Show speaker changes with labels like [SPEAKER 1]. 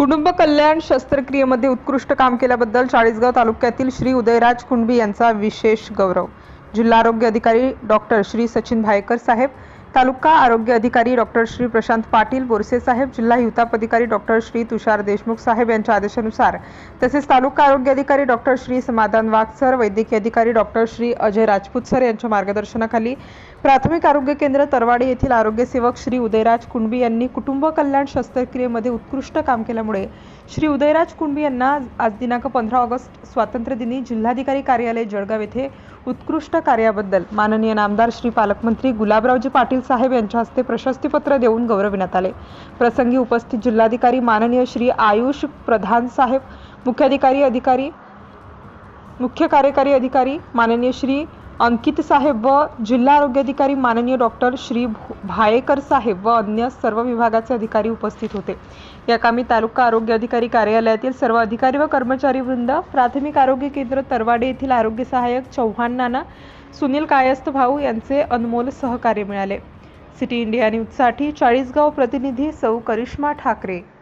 [SPEAKER 1] कुटुंब कल्याण शस्त्रक्रियेमध्ये उत्कृष्ट काम केल्याबद्दल चाळीसगाव तालुक्यातील श्री उदयराज कुणबी यांचा विशेष गौरव. जिल्हा आरोग्य अधिकारी डॉक्टर श्री सचिन भायकर साहेब तालुका आरोग्य अधिकारी डॉक्टर श्री प्रशांत पाटील बोरसे साहेब जिल्हा हिवताप अधिकारी डॉक्टर श्री तुषार देशमुख साहेब यांच्या आदेशानुसार तसेच तालुका आरोग्य अधिकारी डॉक्टर श्री समाधान वाघ सर वैद्यकीय अधिकारी डॉक्टर श्री अजय राजपूत सर यांच्या मार्गदर्शनाखाली प्राथमिक आरोग्य केंद्र तरवाडी येथील आरोग्य सेवक श्री उदयराज कुणबी यांनी कुटुंब कल्याण शस्त्रक्रियेमध्ये उत्कृष्ट काम केल्यामुळे श्री उदयराज कुणबी यांना आज दिनांक पंधरा ऑगस्ट स्वातंत्र्य दिनी जिल्हाधिकारी कार्यालय जळगाव येथे उत्कृष्ट कार्याबद्दल माननीय नामदार श्री पालकमंत्री गुलाबरावजी पाटील साहेब यांच्या हस्ते प्रशस्तीपत्र देऊन गौरविण्यात आले. प्रसंगी उपस्थित जिल्हाधिकारी माननीय श्री आयुष प्रधान साहेब मुख्याधिकारी अधिकारी मुख्य कार्यकारी अधिकारी माननीय श्री अंकित साहेब व जिल्हा आरोग्य अधिकारी माननीय डॉक्टर श्री भो- भायेकर साहेब व अन्य सर्व विभागाचे अधिकारी उपस्थित होते. या कामी तालुका आरोग्य अधिकारी कार्यालयातील सर्व अधिकारी व कर्मचारी वृंद प्राथमिक आरोग्य केंद्र तरवाडे येथील आरोग्य सहाय्यक चव्हाण नाना सुनील कायस्थ भाऊ यांचे अनमोल सहकार्य मिळाले. सिटी इंडिया न्यूजसाठी चाळीसगाव प्रतिनिधी सौ करिश्मा ठाकरे.